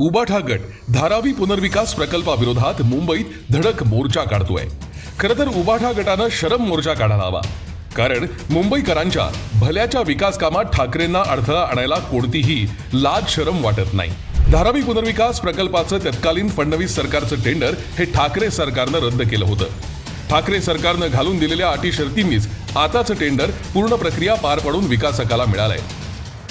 उबाठा गट धारावी पुनर्विकास प्रकल्पाविरोधात मुंबईत धडक मोर्चा काढतोय. खरं तर उबाठा गटानं शरम मोर्चा काढायला हवा. कारण मुंबईकरांच्या भल्याच्या विकास कामात ठाकरेंना अडथळा आणायला कोणतीही लाज शरम वाटत नाही. धारावी पुनर्विकास प्रकल्पाचं तत्कालीन फडणवीस सरकारचं टेंडर हे ठाकरे सरकारनं रद्द केलं होतं. ठाकरे सरकारनं घालून दिलेल्या अटी शर्तींनीच आताचं टेंडर पूर्ण प्रक्रिया पार पाडून विकासकाला मिळालंय.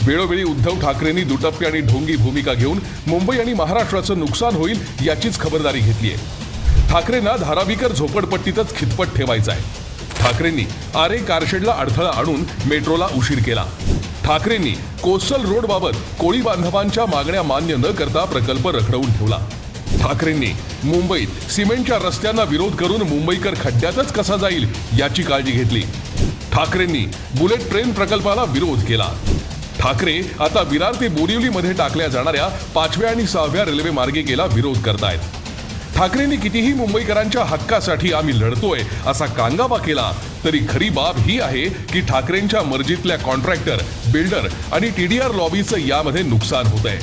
वेळोवेळी उद्धव ठाकरेंनी दुटप्पी आणि ढोंगी भूमिका घेऊन मुंबई आणि महाराष्ट्राचं नुकसान होईल याचीच खबरदारी घेतलीय ठाकरेंना धारावीकर झोपडपट्टीतच खितपट ठेवायचं आहे. ठाकरेंनी आरे कारशेडला अडथळा आणून मेट्रोला उशीर केला. ठाकरेंनी कोस्टल रोडबाबत कोळी बांधवांच्या मागण्या मान्य न करता प्रकल्प रखडवून ठेवला. ठाकरेंनी मुंबईत सिमेंटच्या रस्त्यांना विरोध करून मुंबईकर खड्ड्यातच कसा जाईल याची काळजी घेतली. ठाकरेंनी बुलेट ट्रेन प्रकल्पाला विरोध केला. ठाकरे आता विरार ते बोरिवलीमध्ये टाकल्या जाणाऱ्या पाचव्या आणि सहाव्या रेल्वे मार्गिकेला विरोध करतायत. ठाकरेंनी कितीही मुंबईकरांच्या हक्कासाठी आम्ही लढतोय असा कांगावा केला तरी खरी बाब ही आहे की ठाकरेंच्या मर्जीतल्या कॉन्ट्रॅक्टर बिल्डर आणि टी डी आर लॉबीचं यामध्ये नुकसान होत आहे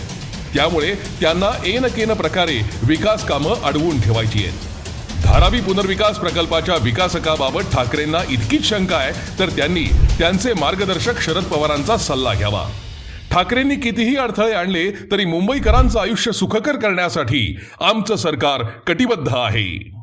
त्यामुळे त्यांना एन केन प्रकारे विकास कामं अडवून ठेवायची आहेत. धारावी पुनर्विकास प्रकल्पाच्या विकासकाबाबत ठाकरेंना इतकीच शंका आहे तर त्यांनी त्यांचे मार्गदर्शक शरद पवारांचा सल्ला घ्यावा. ठाकरेंनी कितीही अडथळे आणले तरी मुंबईकरांचं आयुष्य सुखकर करण्यासाठी आमचं सरकार कटिबद्ध आहे.